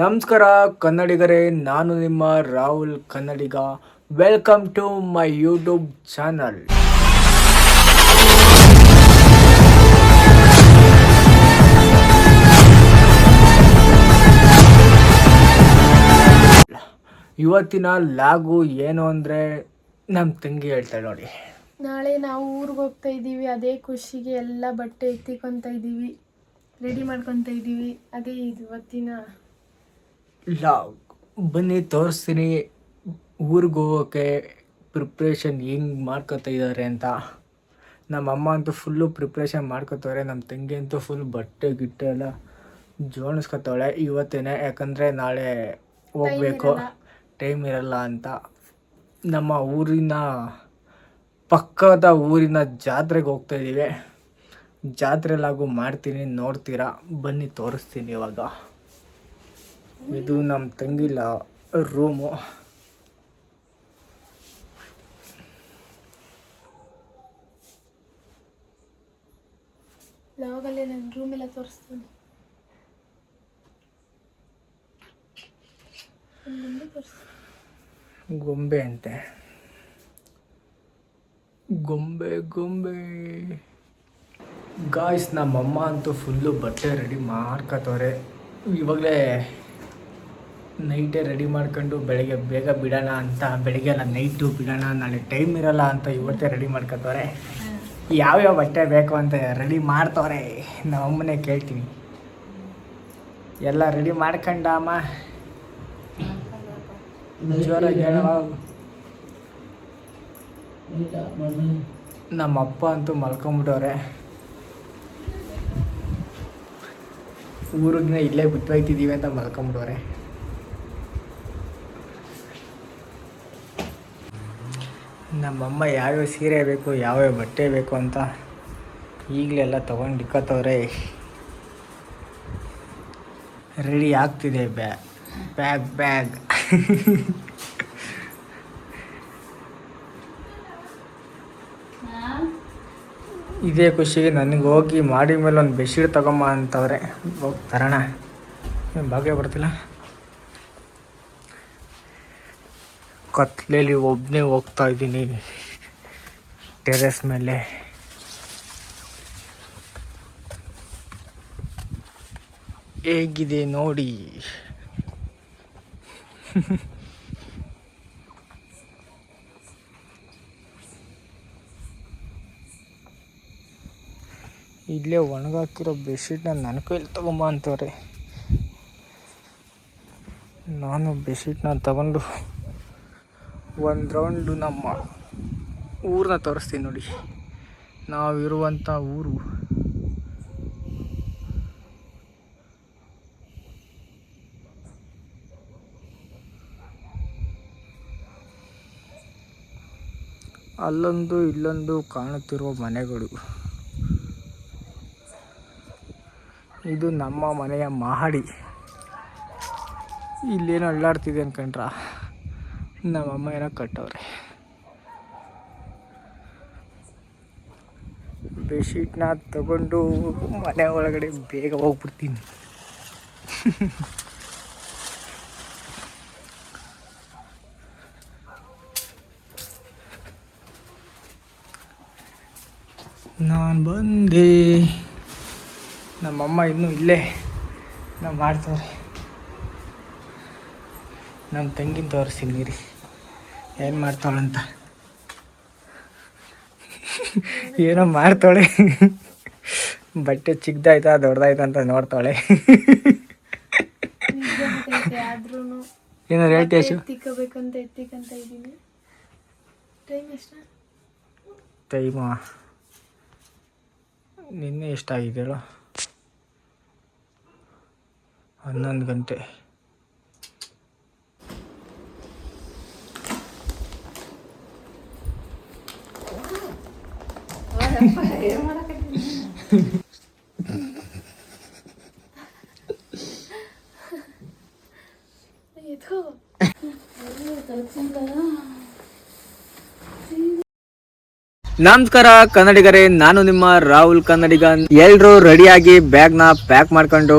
ನಮಸ್ಕಾರ ಕನ್ನಡಿಗರೇ, ನಾನು ನಿಮ್ಮ ರಾಹುಲ್ ಕನ್ನಡಿಗ. Welcome to my YouTube channel ಇವತ್ತಿನ ಲಾಗು ಏನು ಅಂದರೆ ನಮ್ಮ ತಂಗಿ ಹೇಳ್ತಾಳೆ ನೋಡಿ. ನಾಳೆ ನಾವು ಊರಿಗೆ ಹೋಗ್ತಾ ಇದ್ದೀವಿ, ಅದೇ ಖುಷಿಗೆ ಎಲ್ಲ ಬಟ್ಟೆ ಎತ್ತಿಕೊಂತ ಇದ್ದೀವಿ ರೆಡಿ ಮಾಡ್ಕೊತ ಇದ್ದೀವಿ, ಅದೇ ಇವತ್ತಿನ ಲಾಗ್ ಬನ್ನಿ ತೋರಿಸ್ತೀನಿ. ಊರಿಗೆ ಹೋಗೋಕ್ಕೆ ಪ್ರಿಪ್ರೇಷನ್ ಹೆಂಗೆ ಮಾಡ್ಕೊತಾ ಇದ್ದಾರೆ ಅಂತ. ನಮ್ಮ ಅಮ್ಮ ಅಂತೂ ಫುಲ್ಲು ಪ್ರಿಪ್ರೇಷನ್ ಮಾಡ್ಕೊತವ್ರೆ. ನಮ್ಮ ತಂಗಿ ಅಂತೂ ಫುಲ್ ಬಟ್ಟೆ ಗಿಟ್ಟೆ ಎಲ್ಲ ಜೋಣಿಸ್ಕೊತವಳೆ ಇವತ್ತೇನೆ. ಯಾಕಂದರೆ ನಾಳೆ ಹೋಗ್ಬೇಕು. ಟೈಮ್ ಇರಲ್ಲ. ಅಂತ. ನಮ್ಮ ಊರಿನ ಪಕ್ಕದ ಊರಿನ ಜಾತ್ರೆಗೆ ಹೋಗ್ತಾ ಇದ್ದೀವಿ ಜಾತ್ರೆಲಾಗೂ ಮಾಡ್ತೀನಿ ನೋಡ್ತೀರಾ? ಬನ್ನಿ ತೋರಿಸ್ತೀನಿ ಇವಾಗ. ಇದು ನಮ್ಮ ತಂಗಿಲ ರೂಮು. ಯಾವಾಗಲೇ ನನ್ನ ರೂಮ್ ಎಲ್ಲ ತೋರಿಸ್ತೀನಿ. ಒಂದ್ ತೋರಿಸ್ತೀನಿ. ಗೊಂಬೆ ಅಂತೆ. ಗೊಂಬೆ ಗೊಂಬೆ. ಗಾಯ್ಸ್ ನಮ್ಮಮ್ಮ ಅಂತೂ ಫುಲ್ಲು ಬಟ್ಟೆ ರೆಡಿ ಮಾಡ್ಕೋತವ್ರೆ ಇವಾಗಲೇ ನೈಟೇ ರೆಡಿ ಮಾಡ್ಕೊಂಡು ಬೆಳಗ್ಗೆ ಬೇಗ ಬಿಡೋಣ ಅಂತ ಬೆಳಗ್ಗೆ ಅಲ್ಲ ನೈಟು ಬಿಡೋಣ ನಾಳೆ ಟೈಮ್ ಇರಲ್ಲ ಅಂತ ಇವತ್ತೇ ರೆಡಿ ಮಾಡ್ಕೊತವ್ರೆ. ಯಾವ್ಯಾವ ಬಟ್ಟೆ ಬೇಕು ಅಂತ ರೆಡಿ ಮಾಡ್ತವ್ರೆ? ನಮ್ಮಮ್ಮನೇ ಕೇಳ್ತೀನಿ. ಎಲ್ಲ ರೆಡಿ ಮಾಡ್ಕೊಂಡಮ್ಮ ಜೋರಾಗಿ ಹೇಳವ ನಮ್ಮ ಅಪ್ಪ ಅಂತೂ ಮಲ್ಕೊಂಬಿಟ್ಟವ್ರೆ. ಊರಿನ ಇಲ್ಲೇ ಬಿಟ್ಟು ಹೋಯ್ತಿದ್ದೀವಿ ಅಂತ ಮಲ್ಕೊಂಬಿಟ್ಟವ್ರೆ. ನಮ್ಮಮ್ಮ ಯಾವ್ಯಾವ ಸೀರೆ ಬೇಕು, ಯಾವ್ಯಾವ ಬಟ್ಟೆ ಬೇಕು ಅಂತ ಈಗಲೆಲ್ಲ ತೊಗೊಂಡು ಇಕ್ಕತ್ತವ್ರೆ ರೆಡಿ ಆಗ್ತಿದೆ ಬ್ಯಾ, ಬ್ಯಾಗ್ ಬ್ಯಾಗ್. ಇದೇ ಖುಷಿಗೆ ನನಗೆ ಹೋಗಿ ಮಾಡಿ ಮೇಲೆ ಒಂದು ಬೆಡ್ಶೀಟ್ ತಗೊಂಬ ಅಂತವ್ರೆ. ಹೋಗಿ ತರೋಣ. ಏನು ಭಾಗ್ಯ ಬರ್ತಿಲ್ಲ? ಕತ್ಲೇಲಿ ಒಬ್ಬನೇ ಹೋಗ್ತಾ ಇದ್ದೀನಿ. ಟೆರೆಸ್ ಮೇಲೆ. ಹೇಗಿದೆ ನೋಡಿ. ಇಲ್ಲೇ ಒಣಗಾಕಿರೋ ಬೆಡ್ಶೀಟ್ನ ನನ್ನ ಕೈಲಿ ತಗೊಂಬ ಅಂತವ್ರೆ ನಾನು ಬೆಡ್ಶೀಟ್ನ ತಗೊಂಡು ಒಂದು ರೌಂಡು ನಮ್ಮ ಊರನ್ನ ತೋರಿಸ್ತೀನಿ ನೋಡಿ. ನಾವಿರುವಂಥ ಊರು. ಅಲ್ಲೊಂದು ಇಲ್ಲೊಂದು ಕಾಣುತ್ತಿರುವ ಮನೆಗಳು. ಇದು ನಮ್ಮ ಮನೆಯ ಮಹಡಿ. ಇಲ್ಲೇನು ಅಳ್ಳಾಡ್ತಿದೆ ಅನ್ಕೊಂಡ್ರ? ನಮ್ಮಮ್ಮ ಏನೋ ಕಟ್ಟವ್ರೆ. ಬೆಡ್ಶೀಟ್ನ ತಗೊಂಡು ಮನೆ ಒಳಗಡೆ ಬೇಗ ಹೋಗ್ಬಿಡ್ತೀನಿ. ನಾನು ಬಂದೆ. ನಮ್ಮಮ್ಮ ಇನ್ನೂ ಇಲ್ಲೇ. ನಾವು ಮಾಡ್ತವ್ರೆ ನಮ್ಮ ತಂಗಿನ ತೋರಿಸ್ತೀನಿ ರೀ ಏನು ಮಾಡ್ತಾಳಂತ ಏನೋ ಮಾಡ್ತಾಳೆ. ಬಟ್ಟೆ ಚಿಕ್ಕದಾಯ್ತಾ ದೊಡ್ಡದಾಯ್ತಾ ಅಂತ ನೋಡ್ತಾಳೆ. ಆದ್ರೂ ರೇಟ್ ಎಷ್ಟು ಇದ್ದೀನಿ ಟೈಮ್ ಎಷ್ಟು? ಟೈಮ ನಿನ್ನೆ ಎಷ್ಟಾಗಿದೆಯಲ್ಲ ಹನ್ನೊಂದು ಗಂಟೆ. ನಮಸ್ಕಾರ ಕನ್ನಡಿಗರೇ, ನಾನು ನಿಮ್ಮ ರಾಹುಲ್ ಕನ್ನಡಿಗ ಎಲ್ರು ರೆಡಿಯಾಗಿ ಬ್ಯಾಗ್ನ ಪ್ಯಾಕ್ ಮಾಡ್ಕೊಂಡು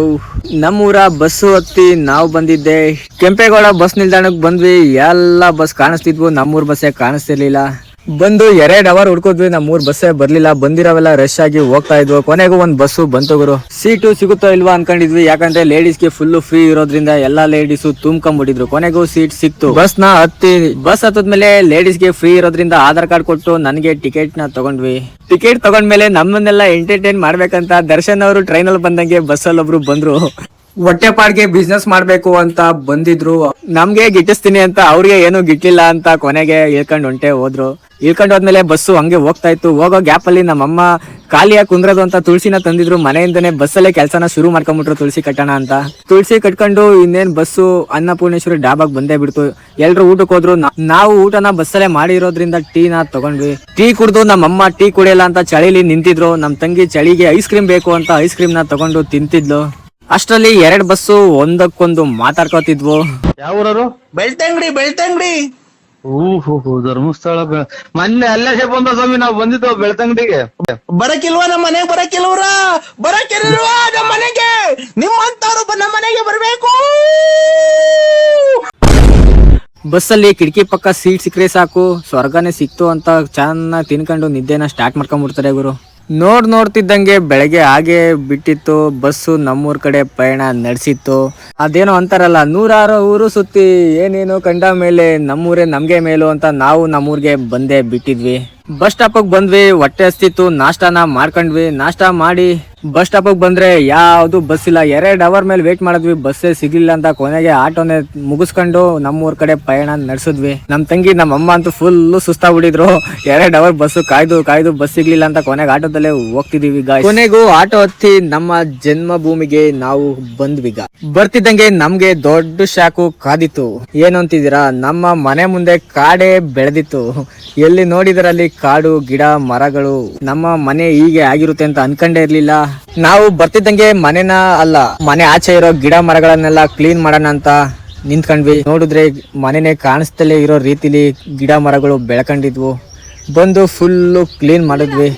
ನಮ್ಮೂರ ಬಸ್ ಹತ್ತಿ ನಾವು ಬಂದಿದ್ದೆ. ಕೆಂಪೇಗೌಡ ಬಸ್ ನಿಲ್ದಾಣಕ್ಕೆ ಬಂದ್ವಿ. ಎಲ್ಲ ಬಸ್ ಕಾಣಿಸ್ತಿದ್ವು. ನಮ್ಮೂರ್ ಬಸ್ಸೇ ಕಾಣಿಸ್ತಿರ್ಲಿಲ್ಲ. ಬಂದು ಎರಡ್ ಅವರ್ ಹುಡ್ಕೋದ್ವಿ ನಮ್ಮೂರ್ ಬಸ್ಸೇ ಬರ್ಲಿಲ್ಲ, ಬಂದಿರೋವೆಲ್ಲ ರಶ್ ಆಗಿ ಹೋಗ್ತಾ ಇದ್ವು. ಕೊನೆಗೂ ಒಂದ್ ಬಸ್ಸು ಬಂತು ಗುರು. ಸೀಟು ಸಿಗುತ್ತೋ ಇಲ್ವಾ ಅನ್ಕೊಂಡಿದ್ವಿ, ಯಾಕಂದ್ರೆ ಲೇಡೀಸ್ಗೆ ಫುಲ್ ಫ್ರೀ ಇರೋದ್ರಿಂದ ಎಲ್ಲಾ ಲೇಡೀಸ್ ತುಂಬ್ಕೊಂಡ್ಬಿಟ್ಟಿದ್ರು. ಕೊನೆಗೂ ಸೀಟ್ ಸಿಕ್ತು. ಬಸ್ನ ಹತ್ತಿ ಬಸ್ ಹತ್ತದ್ಮೇಲೆ ಲೇಡೀಸ್ಗೆ ಫ್ರೀ ಇರೋದ್ರಿಂದ ಆಧಾರ್ ಕಾರ್ಡ್ ಕೊಟ್ಟು ನನಗೆ ಟಿಕೆಟ್ನ ತಗೊಂಡ್ವಿ. ಟಿಕೆಟ್ ತಗೊಂಡ್ಮೇಲೆ ನಮ್ಮನ್ನೆಲ್ಲ ಎಂಟರ್ಟೈನ್ ಮಾಡ್ಬೇಕಂತ ದರ್ಶನ್ ಅವರು ಟ್ರೈನ್ ಅಲ್ಲಿ ಬಂದಂಗೆ ಬಸ್ ಅಲ್ಲಿ ಒಬ್ರು ಬಂದ್ರು. ಹೊಟ್ಟೆಪಾಡ್ಗೆ ಬಿಸ್ನೆಸ್ ಮಾಡ್ಬೇಕು ಅಂತ ಬಂದಿದ್ರು. ನಮ್ಗೆ ಗಿಟ್ಟಿಸ್ತೀನಿ ಅಂತ ಅವ್ರಿಗೆ ಏನು ಗಿಟ್ಟಿಲ್ಲ ಅಂತ ಕೊನೆಗೆ ಇಳ್ಕೊಂಡ್ ಹೊಂಟೆ ಹೋದ್ರು. ಇಳ್ಕೊಂಡ್ ಹೋದ್ಮೇಲೆ ಬಸ್ಸು ಹಂಗೆ ಹೋಗ್ತಾ ಇತ್ತು. ಹೋಗೋ ಗ್ಯಾಪ್ ಅಲ್ಲಿ ನಮ್ಮಮ್ಮ ಖಾಲಿಯಾಗಿ ಕುಂದ್ರದು ಅಂತ ತುಳಸಿನ ತಂದಿದ್ರು. ಮನೆಯಿಂದನೇ ಬಸ್ಸಲ್ಲೇ ಕೆಲಸನ ಶುರು ಮಾಡ್ಕೊಂಡ್ಬಿಟ್ರು ತುಳಸಿ ಕಟ್ಟೋಣ ಅಂತ. ತುಳಸಿ ಕಟ್ಕೊಂಡು ಇನ್ನೇನ್ ಬಸ್ಸು ಅನ್ನಪೂರ್ಣೇಶ್ವರಿ ಡಾಬಾಗ್ ಬಂದೇ ಬಿಡ್ತು. ಎಲ್ರು ಊಟಕ್ಕೆ ಹೋದ್ರು. ನಾವು ಊಟನ ಬಸ್ಸಲ್ಲೇ ಮಾಡಿರೋದ್ರಿಂದ ಟೀನ ತಗೊಂಡ್ವಿ. ಟೀ ಕುಡ್ದು ನಮ್ಮಮ್ಮ ಟೀ ಕುಡಿಯಲ್ಲ ಅಂತ ಚಳಿಲಿ ನಿಂತಿದ್ರು. ನಮ್ ತಂಗಿ ಚಳಿಗೆ ಐಸ್ ಕ್ರೀಮ್ ಬೇಕು ಅಂತ ಐಸ್ ಕ್ರೀಮ್ನ ತಗೊಂಡು ತಿಂತಿದ್ಲು. ಅಷ್ಟರಲ್ಲಿ ಎರಡ್ ಬಸ್ಸು ಒಂದಕ್ಕೊಂದು ಮಾತಾಡ್ಕೋತಿದ್ವು. ಯಾವೂರವರು ಬೆಳ್ತಂಗಡಿ ಬೆಳ್ತಂಗಡಿ. ಓಹೋ ಧರ್ಮಸ್ಥಳ ಬೆ- ಮೊನ್ನೆ ಅಲ್ಲೇ ಬಂದ ಸ್ವಾಮಿ ನಾವು ಬಂದಿದ್ದು ಬೆಳ್ತಂಗಡಿಗೆ? ಬರಕಿಲ್ವಾ ನಮ್ಮ ಮನೆಗೆ ಬರಕಿಲ್ವ್ರ ಬರಕಿಲ್ವಾ ನಮ್ಮ ಮನೆಗೆ? ನಿಮ್ಮಂತವ್ರು ನಮ್ಮ ಮನೆಗೆ ಬರ್ಬೇಕು. ಬಸ್ಸಲ್ಲಿ ಕಿಟಕಿ ಪಕ್ಕ ಸೀಟ್ ಸಿಕ್ಕರೆ ಸಾಕು. ಸ್ವರ್ಗನೇ ಸಿಕ್ತು ಅಂತ ಚೆನ್ನಾಗಿ ತಿನ್ಕೊಂಡು ನಿದ್ದೆನ ಸ್ಟಾರ್ಟ್ ಮಾಡ್ಕೊಂಡ್ಬಿಡ್ತಾರೆ ಗುರು. ನೋಡ್ ನೋಡ್ತಿದ್ದಂಗೆ ಬೆಳಗ್ಗೆ ಹಾಗೆ ಬಿಟ್ಟಿತ್ತು, ಬಸ್ಸು ನಮ್ಮೂರ ಕಡೆ ಪಯಣ ನಡೆಸಿತ್ತು. ಅದೇನೋ ಅಂತಾರಲ್ಲ, ನೂರಾರು ಊರು ಸುತ್ತಿ ಏನೇನು ಕಂಡ ಮೇಲೆ ನಮ್ಮೂರೇ ನಮಗೆ ಮೇಲು ಅಂತ ನಾವು ನಮ್ಮೂರಿಗೆ ಬಂದೇ ಬಿಟ್ಟಿದ್ವಿ. ಬಸ್ ಸ್ಟಾಪ್ ಬಂದ್ವಿ, ಹೊಟ್ಟೆ ಹಸ್ತಿತ್ತು, ನಾಷ್ಟಾನ ಮಾಡ್ಕೊಂಡ್ವಿ. ನಾಷ್ಟಾ ಮಾಡಿ ಬಸ್ ಸ್ಟಾಪ್ ಬಂದ್ರೆ ಯಾವ್ದು ಬಸ್ ಇಲ್ಲ. ಎರಡ್ ಅವರ್ ಮೇಲೆ ವೇಟ್ ಮಾಡಿದ್ವಿ, ಬಸ್ಸೇ ಸಿಗ್ಲಿಲ್ಲ ಅಂತ ಕೊನೆಗೆ ಆಟೋನೇ ಮುಗಿಸ್ಕೊಂಡು ನಮ್ಮೂರ್ ಕಡೆ ಪಯಣ ನಡೆಸಿದ್ವಿ. ನಮ್ ತಂಗಿ ನಮ್ಮ ಅಮ್ಮ ಅಂತೂ ಫುಲ್ ಸುಸ್ತಾಗ್ಬಿಟ್ಟಿದ್ರು. ಎರಡ್ ಅವರ್ ಬಸ್ ಕಾಯ್ದು ಕಾಯ್ದು ಬಸ್ ಸಿಗ್ಲಿಲ್ಲ ಅಂತ ಕೊನೆಗೆ ಆಟೋದಲ್ಲೇ ಹೋಗ್ತಿದೀವಿ ಕೊನೆಗೂ ಆಟೋ ಹತ್ತಿ ನಮ್ಮ ಜನ್ಮ ಭೂಮಿಗೆ ನಾವು ಬಂದ್ವಿ ಬರ್ತಿದ್ದಂಗೆ ನಮ್ಗೆ ದೊಡ್ಡ ಶಾಕು ಕಾದಿತ್ತು. ಏನು ಅಂತಿದ್ದೀರಾ ನಮ್ಮ ಮನೆ ಮುಂದೆ ಕಾಡೆ ಬೆಳೆದಿತ್ತು. ಎಲ್ಲಿ ನೋಡಿದ್ರಲ್ಲಿ ಕಾಡು, ಗಿಡ, ಮರಗಳು ನಮ್ಮ ಮನೆ ಹೀಗೆ ಆಗಿರುತ್ತೆ ಅಂತ ಅನ್ಕೊಂಡೇ ಇರ್ಲಿಲ್ಲ. ನಾವು ಬರ್ತಿದ್ದಂಗೆ ಮನೆನ ಅಲ್ಲ, ಮನೆ ಆಚೆ ಇರೋ ಗಿಡ ಮರಗಳನ್ನೆಲ್ಲ ಕ್ಲೀನ್ ಮಾಡೋಣ ಅಂತ ನಿಂತ್ಕೊಂಡ್ವಿ. ನೋಡಿದ್ರೆ ಮನೆನೇ ಕಾಣಿಸ್ತಲೇ ಇರೋ ರೀತಿಲಿ ಗಿಡ ಮರಗಳು ಬೆಳ್ಕೊಂಡಿದ್ವು. ಬಂದು ಫುಲ್ಲು ಕ್ಲೀನ್ ಮಾಡಿದ್ವಿ.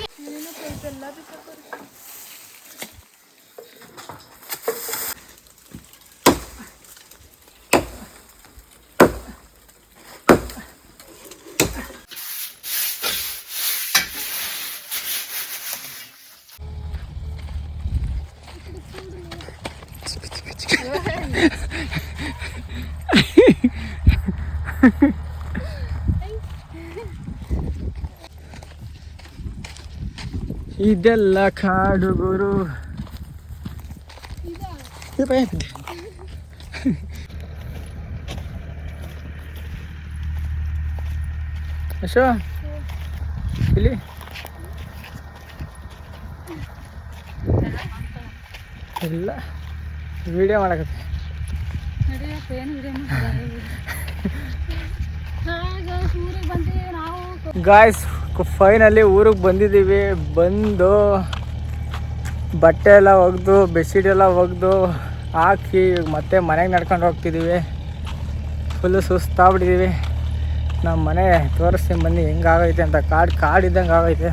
ಇದೆಲ್ಲ ಕಾಡು ಗುರು. ಅಶೋ ಇಲ್ಲಿ. ಎಲ್ಲ ವಿಡಿಯೋ ಮಾಡಕತ್ತೆ. ಗಾಯ್ಸ್ ಫೈನಲಿ ಊರಿಗೆ ಬಂದಿದ್ದೀವಿ. ಬಂದು ಬಟ್ಟೆ ಎಲ್ಲ ಒಗೆದು ಬೆಡ್ಶೀಟ್ ಎಲ್ಲ ಒಗೆದು, ಹಾಕಿ ಮತ್ತೆ ಮನೆಗೆ ನಡ್ಕೊಂಡು ಹೋಗ್ತಿದ್ದೀವಿ. ಫುಲ್ಲು ಸುಸ್ತಾಗ್ಬಿಟ್ಟಿದ್ದೀವಿ. ನಮ್ಮ ಮನೆ ತೋರಿಸ್ತೀನಿ ಬನ್ನಿ ಹೆಂಗಾಗೈತೆ ಅಂತ. ಕಾಡು ಕಾಡಿದ್ದಂಗೆ ಆಗೈತೆ.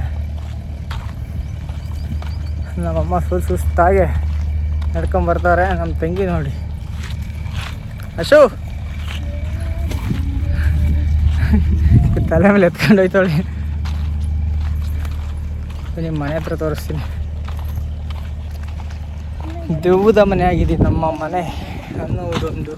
ನಮ್ಮಮ್ಮ ಫುಲ್ ಸುಸ್ತಾಗೆ ನಡ್ಕೊಂಬರ್ತಾರೆ ನಮ್ಮ ತಂಗಿ ನೋಡಿ. ಅಶು! ತಲೆ ಮೇಲೆ ಎತ್ಕೊಂಡು ನಿಮ್ಮ ಮನೆ ಹತ್ರ ತೋರಿಸ್ತೀನಿ. ದೆವ್ವದ ಮನೆ ಆಗಿದೆ ನಮ್ಮ ಮನೆ ಅನ್ನುವುದೊಂದು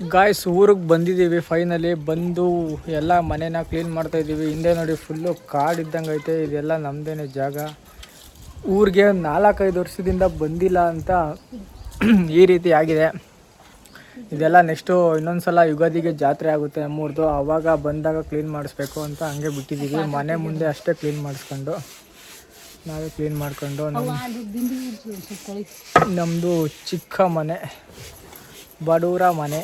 ಗಾಯ್ಸ್ ಊರಿಗೆ ಬಂದಿದ್ದೀವಿ ಫೈನಲಿ ಬಂದು ಎಲ್ಲ ಮನೇನ ಕ್ಲೀನ್ ಮಾಡ್ತಾ ಇದ್ದೀವಿ ಹಿಂದೆ ನೋಡಿ ಫುಲ್ಲು ಕಾಡು ಇದ್ದಂಗೆ ಐತೆ. ಇದೆಲ್ಲ ನಮ್ಮದೇನೆ ಜಾಗ. ಊರಿಗೆ ನಾಲ್ಕೈದು ವರ್ಷದಿಂದ ಬಂದಿಲ್ಲ ಅಂತ ಈ ರೀತಿ ಆಗಿದೆ. ಇದೆಲ್ಲ ನೆಕ್ಸ್ಟು ಇನ್ನೊಂದು ಸಲ ಯುಗಾದಿಗೆ ಜಾತ್ರೆ ಆಗುತ್ತೆ ನಮ್ಮೂರ್ದು. ಆವಾಗ ಬಂದಾಗ ಕ್ಲೀನ್ ಮಾಡಿಸ್ಬೇಕು ಅಂತ ಹಂಗೆ ಬಿಟ್ಟಿದ್ದೀವಿ ಮನೆ ಮುಂದೆ ಅಷ್ಟೇ ಕ್ಲೀನ್ ಮಾಡಿಸ್ಕೊಂಡು, ನಾವೇ ಕ್ಲೀನ್ ಮಾಡಿಕೊಂಡು ನಮ್ಮದು ಚಿಕ್ಕ ಮನೆ, ಬಡೂರ ಮನೆ.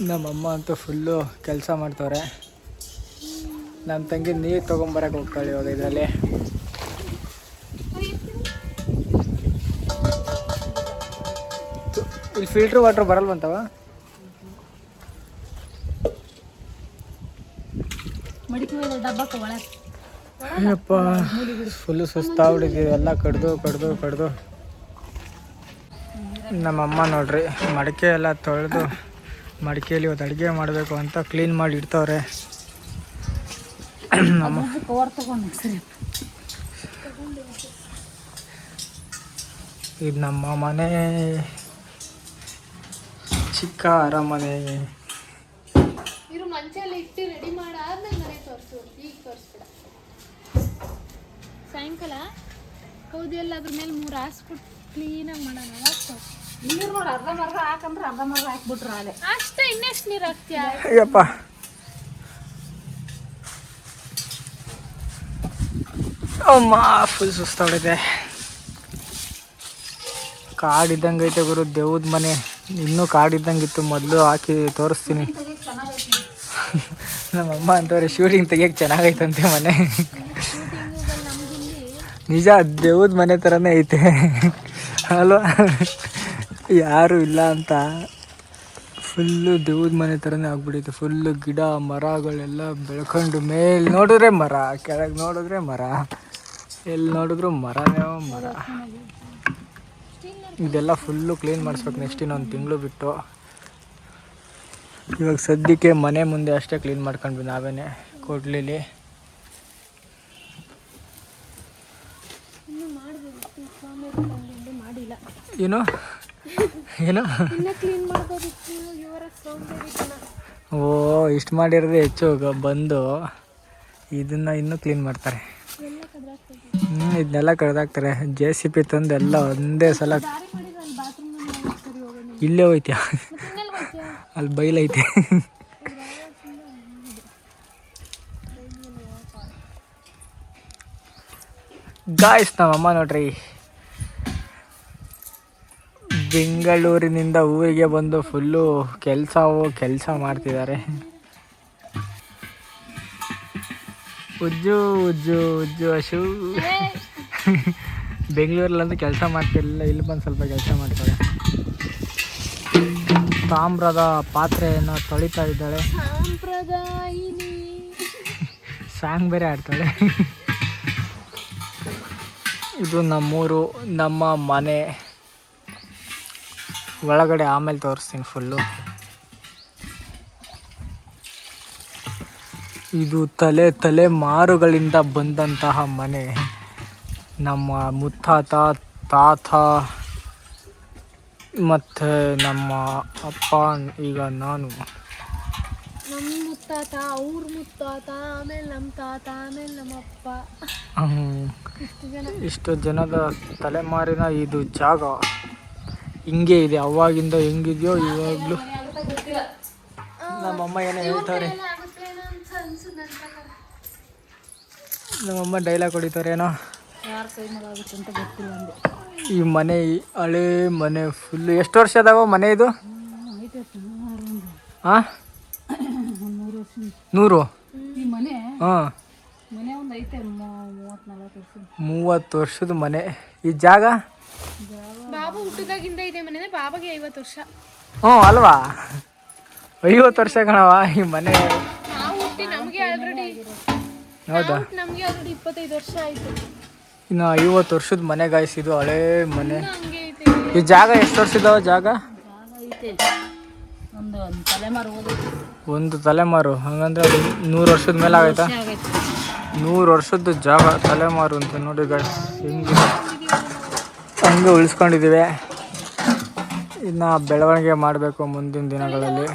ನಮ್ಮಮ್ಮ ಅಂತೂ ಫುಲ್ಲು ಕೆಲಸ ಮಾಡ್ತವ್ರೆ. ನನ್ನ ತಂಗಿ ನೀರು ತೊಗೊಂಬರಕ್ಕೆ ಹೋಗ್ತಾಳೆ ಇವಾಗ ಇದರಲ್ಲಿ. ಇಲ್ಲಿ ಫಿಲ್ಟ್ರ್ ವಾಟ್ರ್ ಬರಲ್ವಂತವ ಏನಪ್ಪ ಫುಲ್ಲು ಸುಸ್ತಾಗ್ಬಿಟ್ಟಿದ್ದೀವಿ ಎಲ್ಲ ಕಡ್ದು ಕಡ್ದು ಕಡ್ದು. ನಮ್ಮಮ್ಮ ನೋಡ್ರಿ ಮಡಿಕೆ ಎಲ್ಲ ತೊಳೆದು ಮಡಿಕೆಯಲ್ಲಿ ಇವತ್ತು ಅಡುಗೆ ಮಾಡಬೇಕು ಅಂತ ಕ್ಲೀನ್ ಮಾಡಿ ಇಡ್ತವ್ರೆ. ನಮ್ಮ ಕವರ್ ತಗೊಂಡು ಸರಿ ಇದು ನಮ್ಮ ಮನೆ. ಚಿಕ್ಕ ಅರಮನೆ. ಇರು ಮಂಚಲ್ಲಿ ಇಟ್ಟು ರೆಡಿ ಮಾಡಾದ್ಮೇಲೆ ಮನೆ ತೋರಿಸು. ಈಗ ತೋರಿಸ್ಬಿಡ. ಸಾಯಂಕಾಲ? ಕೌದಿ ಎಲ್ಲ ಅದ್ರ ಮೇಲೆ ಮೂರು ಹಾಸ್ಬಿಟ್ಟು ಕ್ಲೀನಾಗಿ ಮಾಡೋಣ. ನೀರು ನೋಡಿ ಅರ್ಧಂಬರ್ಧ ಹಾಕಂದ್ರೆ ಅರ್ಧಂಬರ್ಧ ಹಾಕ್ಬಿಟ್ರು ಅಲ್ಲೇ ಅಷ್ಟೇ ಇನ್ನೆಷ್ಟು ನೀರು ಹಾಕ್ತೀಯಾ? ಅಯ್ಯಪ್ಪ. ಅಮ್ಮ ಫುಲ್ ಸುಸ್ತಾಗ್ಬಿಟ್ಟಿದೆ. ಕಾಡಿದ್ದಂಗೆ ಐತೆ ಗುರು ದೇವ್ದ ಮನೆ. ಇನ್ನೂ ಕಾಡಿದ್ದಂಗಿತ್ತು ಮೊದಲು ಹಾಕಿ ತೋರಿಸ್ತೀನಿ. ನಮ್ಮಮ್ಮ ಅಂತವ್ರೆ ಶೂಟಿಂಗ್ ತೆಗಿಯಕ್ಕೆ ಚೆನ್ನಾಗೈತಂತೆ ಮನೆ. ನಿಜ ದೇವ್ದ ಮನೆ ಥರನೇ ಐತೆ. ಅಲ್ವಾ? ಯಾರು ಇಲ್ಲ ಅಂತ. ಫುಲ್ಲು ದೇವದ ಮನೆ ಥರನೇ ಆಗ್ಬಿಟ್ಟಿತ್ತು. ಫುಲ್ಲು ಗಿಡ ಮರಗಳೆಲ್ಲ ಬೆಳ್ಕೊಂಡು ಮೇಲೆ ನೋಡಿದ್ರೆ ಮರ ಕೆಳಗೆ ನೋಡಿದ್ರೆ ಮರ ಎಲ್ಲಿ ನೋಡಿದ್ರು ಮರನೇ ಮರ. ಇದೆಲ್ಲ ಫುಲ್ಲು ಕ್ಲೀನ್ ಮಾಡಿಸ್ಬೇಕು ನೆಕ್ಸ್ಟ್ ಇನ್ನೊಂದು ತಿಂಗಳು ಬಿಟ್ಟು. ಇವಾಗ ಸದ್ಯಕ್ಕೆ ಮನೆ ಮುಂದೆ ಅಷ್ಟೇ ಕ್ಲೀನ್ ಮಾಡ್ಕೊಂಡ್ವಿ ನಾವೇನೆ ಕೊಡ್ಲಿಲಿ. ಏನು? ಏನು? ಓ ಇಷ್ಟು ಮಾಡಿರೋದೇ ಹೆಚ್ಚು ಬಂದು ಇದನ್ನ ಇನ್ನೂ ಕ್ಲೀನ್ ಮಾಡ್ತಾರೆ. ಹ್ಞೂ ಇದನ್ನೆಲ್ಲ ಕಡ್ದಾಕ್ತಾರೆ. ಜೆ ಸಿ ಪಿ ತಂದು ಎಲ್ಲ ಒಂದೇ ಸಲ ಇಲ್ಲೇ ಹೋಯ್ತೀಯ? ಅಲ್ಲಿ ಬೈಲೈತೆ. ಗಾಯ್ಸ್ ನಮ್ಮಮ್ಮ ನೋಡ್ರಿ. ಬೆಂಗಳೂರಿನಿಂದ ಊರಿಗೆ ಬಂದು ಫುಲ್ಲು ಕೆಲಸ ಕೆಲಸ ಮಾಡ್ತಿದ್ದಾರೆ. ಉಜ್ಜು ಉಜ್ಜು ಉಜ್ಜು ಅಶು ಬೆಂಗಳೂರಲ್ಲಂತೂ ಕೆಲಸ ಮಾಡ್ತಿರಲಿಲ್ಲ ಇಲ್ಲಿ ಬಂದು ಸ್ವಲ್ಪ ಕೆಲಸ ಮಾಡ್ತಾರೆ. ತಾಮ್ರದ ಪಾತ್ರೆಯನ್ನು ತೊಳಿತಾ ಇದ್ದಾಳೆ. ಸಾಂಗ್ ಬೇರೆ ಆಡ್ತಾಳೆ ಇದು ನಮ್ಮೂರು ನಮ್ಮ ಮನೆ. ಒಳಗಡೆ ಆಮೇಲೆ ತೋರಿಸ್ತೀನಿ ಫುಲ್ಲು. ಇದು ತಲೆ ತಲೆ ಮಾರುಗಳಿಂದ ಬಂದಂತಹ ಮನೆ. ನಮ್ಮ ಮುತ್ತಾತ ತಾತ ಮತ್ತು ನಮ್ಮ ಅಪ್ಪ ಈಗ ನಾನು. ನಮ್ಮ ಮುತ್ತಾತ ಅವ್ರ ಮುತ್ತಾತ ಆಮೇಲೆ ನಮ್ಮ ತಾತ ಆಮೇಲೆ ನಮ್ಮ ಅಪ್ಪ. ಇಷ್ಟು ಜನದ ತಲೆಮಾರಿನ ಇದು ಜಾಗ. ಹಿಂಗೆ ಇದೆ ಅವಾಗಿಂದ ಹೆಂಗಿದೆಯೋ ಇವಾಗಲೂ. ನಮ್ಮಮ್ಮ ಏನೋ ಹೇಳ್ತಾರೆ. ನಮ್ಮಮ್ಮ ಡೈಲಾಗ್ ಹೊಡಿತಾರೇನೋ ಏನೋ. ಈ ಮನೆ ಈ ಹಳೆ ಮನೆ ಫುಲ್ ಎಷ್ಟು ವರ್ಷ ಅದಾವ ಮನೆ ಇದು? ಹಾ ನೂರು? ಈ ಮನೆ? ಹಾಂ. ಮೂವತ್ತು ವರ್ಷದ ಮನೆ. ಈ ಜಾಗ? ಹುಟ್ಟಿದಾಗಿಂದ ಇದೆ ಮನೆ ಬಾಬಾಗೆ ಐವತ್ತು ವರ್ಷ. ಹ್ಞೂ ಅಲ್ವಾ? ಐವತ್ತು ವರ್ಷ ಕಣವ ಈ ಮನೆ. ನಾವು ಹುಟ್ಟಿ ನಮಗೆ ಆಲ್ರೆಡಿ ಹೌದಾ? ನಮಗೆ ಆಲ್ರೆಡಿ ಇಪ್ಪತ್ತೈದು ವರ್ಷ ಆಯ್ತು. ಇನ್ನು ಐವತ್ತು ವರ್ಷದ ಮನೆ ಗಾಯಿಸಿದ್ದು ಹಳೆ ಮನೆ. ಈ ಜಾಗ ಎಷ್ಟು ವರ್ಷದವ ಜಾಗ? ಜಾಗ ಒಂದು ತಲೆಮಾರು ಓದೈತೆ ಒಂದು ತಲೆಮಾರು ಹಂಗಂದ್ರೆ ನೂರು ವರ್ಷದ ಮೇಲೆ ಆಗೈತಾ? ಆಗೈತೆ. ನೂರು ವರ್ಷದ ಜಾಗ ತಲೆಮಾರು ಅಂತ ನೋಡಿ ಗಾಯ್ಸ್ ಹೆಂಗೆ ಹಂಗೆ ಉಳಿಸ್ಕೊಂಡಿದ್ದೀವಿ. ಇನ್ನು ಬೆಳವಣಿಗೆ ಮಾಡಬೇಕು ಮುಂದಿನ ದಿನಗಳಲ್ಲಿ.